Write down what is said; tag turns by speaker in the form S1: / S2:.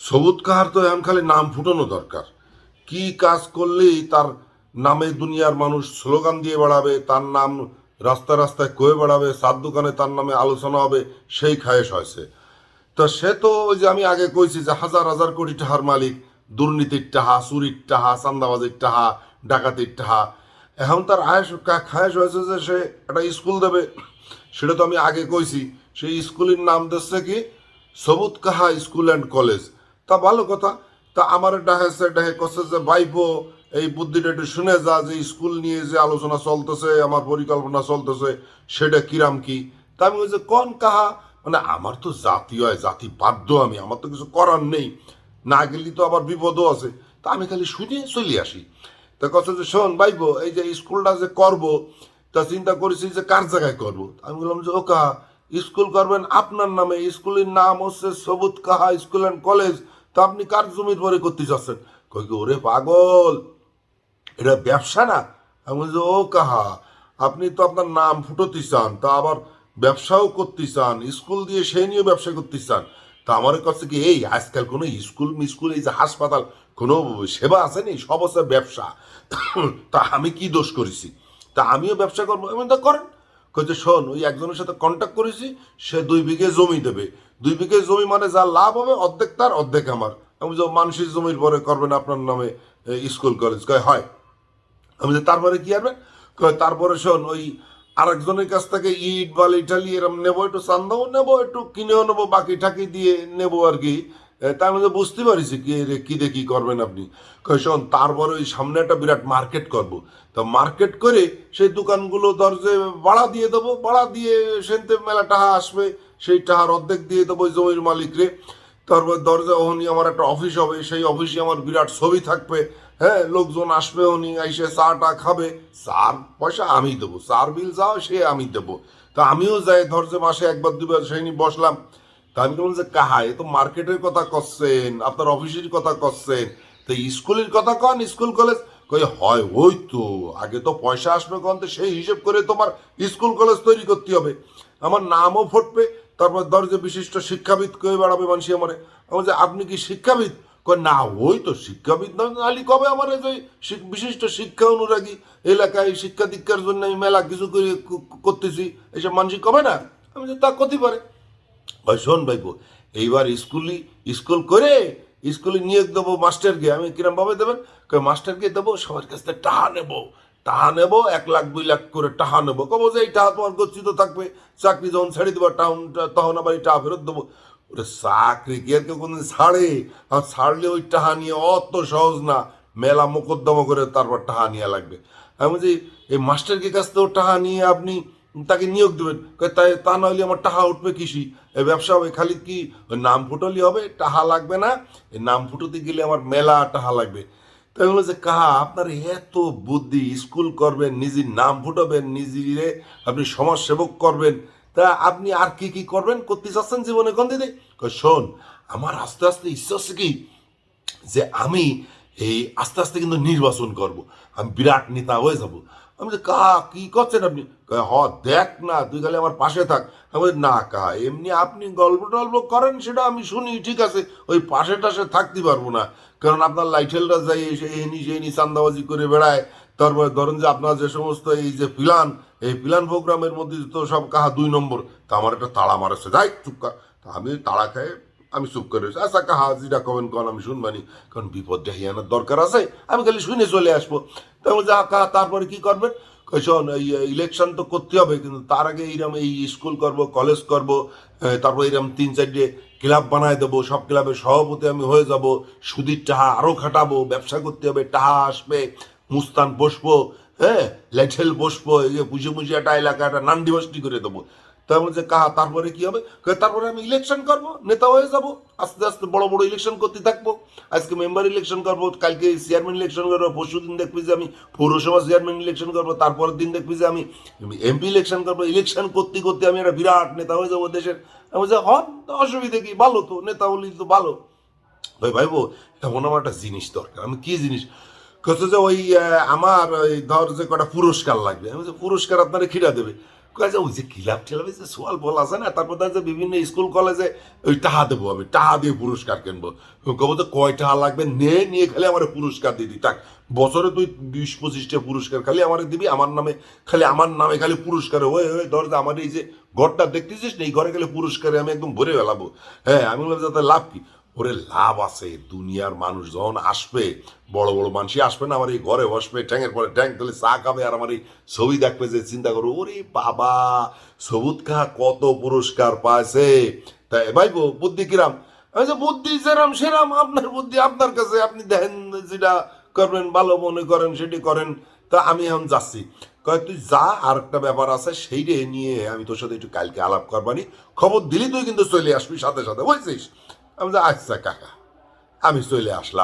S1: সবুজ কাহার তো এখন খালি নাম ফুটানো দরকার। কি কাজ করলেই তার নামে দুনিয়ার মানুষ স্লোগান দিয়ে বেড়াবে, তার নাম রাস্তায় রাস্তায় কয়ে বেড়াবে, সাত দোকানে তার নামে আলোচনা হবে, সেই খায়েশ হয়েছে। তো সে তো ওই যে আমি আগে কইছি যে হাজার হাজার কোটি টাহার মালিক, দুর্নীতির টাহা, চুরির টাহা, চান্দাবাজির টাহা, ডাকাতির টাহা। এখন তার আয়েস খায়েশ হয়েছে যে সে একটা স্কুল দেবে। সেটা তো আমি আগে কইছি, সেই স্কুলের নাম দিচ্ছে কি? সবুজ কাহা স্কুল অ্যান্ড কলেজ। তা ভালো কথা। তা আমার ডাহেছে ডাহে কছে যে বাইপো এই বুদ্ধিটা একটু শুনে যা যে স্কুল নিয়ে যে আলোচনা চলতেছে, আমার পরিকল্পনা চলতেছে, সেটা কিরাম কি? তা আমি বলছি, কোন কাহা? মানে আমার তো জাতি হয়, জাতি বাধ্য আমি, আমার তো কিছু করার নেই। না গেলে তো আবার বিপদও আছে। তা আমি খালি শুনে চলে আসি। তা কথা যে, শোন বাইবো এই যে স্কুলটা যে করব, তা চিন্তা করেছি যে কার জায়গায় করব? আমি বললাম যে, ও কাহা? স্কুল করবেন, আপনার নামে স্কুলের নাম হচ্ছে সবুজ কাহা স্কুল অ্যান্ড কলেজ। তা আপনি কার জমির পরে করতে চাচ্ছেন? কই ওরে পাগল! এটা ব্যবসা না? আমি বলছি, ও কাহা, আপনি তো আপনার নাম ফুটোতে চান, তা আবার ব্যবসাও করতে চান, স্কুল দিয়ে সেই নিয়ে ব্যবসা করতে চান। তা আমার কাছে কি এই আজকাল কোনো স্কুল মিস্কুল, এই যে হাসপাতাল, কোনো সেবা আছে নি? সব ব্যবসা। তা আমি কি দোষ করেছি? তা আমিও ব্যবসা করব। এমন তা করেন। কইছে শোন, ওই একজনের সাথে কন্ট্যাক্ট করেছি, সে দুই বিঘে জমি দেবে। দুই বিঘে জমি মানে যা লাভ হবে, অর্ধেক তার, অর্ধেক আমার। আমি যে মানুষের জমির পরে করবেন আপনার নামে স্কুল কলেজ কয়, হয়। আমি যে তারপরে কি হবে কয় তারপরে শোন, ওই আরেকজনের কাছ থেকে ইট, বালি, টালি এরম নেব, একটু চান্দাও নেব, একটু কিনেও নেব, বাকি টাকি দিয়ে নেব আর কি। তার মধ্যে বুঝতে পারিছি কি কি দেখি করবেন আপনি। শোন, তারপরে ওই সামনে একটা বিরাট মার্কেট করব। তো মার্কেট করে সেই দোকানগুলো দরজে ভাড়া দিয়ে দেবো। ভাড়া দিয়ে সেনতে মেলা টাহা আসবে, সেই টাহার অর্ধেক দিয়ে দেবো জমির মালিকরে তারপর দরজা, ওহনি আমার একটা অফিস হবে, সেই অফিসে আমার বিরাট ছবি থাকবে। হ্যাঁ লোকজন আসবে উনি এসে চা টা খাবে। চার পয়সা আমি দেবো, চার বিল যাও সে আমি দেবো। তা আমিও যাই ধরছে মাসে একবার দুবার সেই নিয়ে বসলাম। তা আমি বললাম যে, কাহা? এ তো মার্কেটের কথা করছেন আপনার অফিসের কথা করছেন তো স্কুলের কথা কন, স্কুল কলেজ? কই, হয়, ওই তো। আগে তো পয়সা আসবে কন, তো সেই হিসেব করে তোমার স্কুল কলেজ তৈরি করতে হবে। আমার নামও ফুটবে, তারপর দরজে বিশিষ্ট শিক্ষাবিদ কয়ে বেড়াবে মানুষ আমারে? আমার যে আপনি কি শিক্ষাবিদ? কয় না, ওই তো শিক্ষাবিদ আলি কবে আমার যে বিশিষ্ট শিক্ষা অনুরাগী এলাকায় শিক্ষা দীক্ষার জন্য আমি মেলা কিছু করে করতেছি, এসব মানুষ কবে না? আমি যে তা করতে পারে। ভাই, শোন ভাইপো এইবার স্কুলই, স্কুল করে স্কুলে নিয়োগ দেবো মাস্টারকে আমি কিরম ভাবে দেবেন? মাস্টারকে দেবো? সবার কাছ থেকে টাহা নেব। টাহা নেব, এক লাখ, দুই লাখ করে টাহা নেব। কবো যে এই টাহা তোমার গচ্ছিত থাকবে। চাকরি যখন ছেড়ে দেবো টাউন তখন আবার এই টাহা ফেরত দেবো। ওটা চাকরি কি আর কেউ কোনদিন ছাড়ে? আর ছাড়লে ওই টাহা নিয়ে অত সহজ না। মেলা মোকদ্দমা করে তারপর টাহা নিয়ে লাগবে। আমি বলছি, এই মাস্টারকে কাছ থেকেও টাহা নিয়ে আপনি তাকে নিয়োগ দেবেন। তাই তা নইলে আমার টাহা উঠবে কৃষি ব্যবসা হবে খালি কি? নাম ফুটলি হবে, টাহা লাগবে না। নাম ফুটোতে গেলে আমার মেলা টাহা লাগবে। তাই বলল যে কাহা, আপনার এত বুদ্ধি, স্কুল করবেন নিজের নাম ফুটাবেন নিজেরে আপনি সমাজ সেবক করবেন। তা আপনি আর কি কি করবেন করতে চাচ্ছেন জীবনে কোন দিদি শোন, আমার আস্তে আস্তে ইচ্ছা হচ্ছে কি যে আমি এই আস্তে আস্তে কিন্তু নির্বাচন করব। আমি বিরাট নেতা হয়ে যাব। আমি যে কা কি করছেন আপনি? হ দেখ না তুই খালি আমার পাশে থাক। আমি বলি, না কা এমনি আপনি গল্প টল্প করেন সেটা আমি শুনি ঠিক আছে। ওই পাশে টাশে থাকতে পারব না। কারণ আপনার লাইটেলরা যাই এসে এনি সেই চান্দাবাজি করে বেড়ায়। তারপরে ধরেন যে আপনার যে সমস্ত এই যে প্ল্যান এই প্ল্যান প্রোগ্রামের মধ্যে তো সব কাহা দুই নম্বর। তা আমার একটা তাড়া মারেছে। যাই চুপ কর। তা আমি তাড়া খাই আমি চুপ করে রয়েছি। আচ্ছা কাহা যেটা কবেন কন, আমি শুনবানি। কারণ বিপদ দেখিয়ানোর দরকার আছে। আমি খালি শুনে চলে আসব। তারপর যা তারপরে কি করবেন? শোন, এই ইলেকশন তো করতে হবে, কিন্তু তার আগে এইরকম এই স্কুল করব কলেজ করব তারপর এইরকম তিন চারটে ক্লাব বানায় দেবো, সব ক্লাবের সভাপতি আমি হয়ে যাব, সুদীর টাহা আরও খাটাবো, ব্যবসা করতে হবে, টাহা আসবে, মুস্তান বসবো হ্যাঁ লেঠেল বসবো, এই যে পুষে পুষে একটা এলাকা, একটা বস্তি করে দেবো। তার মধ্যে কাহা তারপরে কি হবে? তারপরে আমি ইলেকশন করব নেতা হয়ে যাব। আস্তে আস্তে বড় বড় ইলেকশন করতে থাকব। আজকে মেম্বার ইলেকশন করব কালকে চেয়ারম্যান ইলেকশন করব পরশু দিন দেখবি যে আমি পৌরসভা চেয়ারম্যান ইলেকশন করব তারপরের দিন দেখবি যে আমি এমপি ইলেকশন করব। ইলেকশন করতে করতে আমি একটা বিরাট নেতা হয়ে যাব দেশের। আমি বলছি হন তো অসুবিধা কি? ভালো তো নেতা হলেই তো ভালো। ভাই ভাইবো এমন আমার একটা জিনিস দরকার। আমি কি জিনিস? কত যে ওই আমার ওই ধর যে কটা পুরস্কার লাগবে। আমি বলছি, পুরস্কার আপনারা খিরা দেবে। কাজে ওই যে ক্লাব টিলাবে যে সোয়াল বল আছে না, তারপর দেখা যায় বিভিন্ন স্কুল কলেজে ওই টাহা দেবো আমি, টাহা দিয়ে পুরস্কার কিনবো। কব তো কয় টাকা লাগবে? নে, নিয়ে খালি আমার পুরস্কার দিদি টাক বছরে তুই বিশ পঁচিশটা পুরস্কার খালি আমার দিবি, আমার নামে, খালি আমার নামে খালি পুরস্কার ওই ওই, ধর আমার এই যে ঘরটা দেখতেছিস না, এই ঘরে গেলে পুরস্কারে আমি একদম ভরে ফেলাবো। হ্যাঁ আমি বললাম যাতে লাভ কি? ওরে লাভ আছে, দুনিয়ার মানুষ যখন আসবে, বড় বড় মানুষই আসবে না, আমার এই ঘরে বসবে ট্যাঙ্কের পরে ট্যাঙ্ক তুলে চা খাবে আর আমার এই ছবি দেখবে যে চিন্তা করো ওরে বাবা সবুজ খা, কত পুরস্কার পাইছে। তাই ভাই বুদ্ধি কিরাম? বুদ্ধি যেরাম সেরাম, আপনার বুদ্ধি আপনার কাছে, আপনি দেখেন যেটা করবেন, ভালো মনে করেন, সেটি করেন। তা আমি এখন যাচ্ছি। কয়, তুই যা আর একটা ব্যাপার আছে, সেইটা নিয়ে আমি তোর সাথে একটু কালকে আলাপ করবানি। খবর দিলি তুই কিন্তু চলে আসবি সাথে সাথে, বুঝছিস? আমি আচ্ছা কাকা। আমি চলে আসলাম।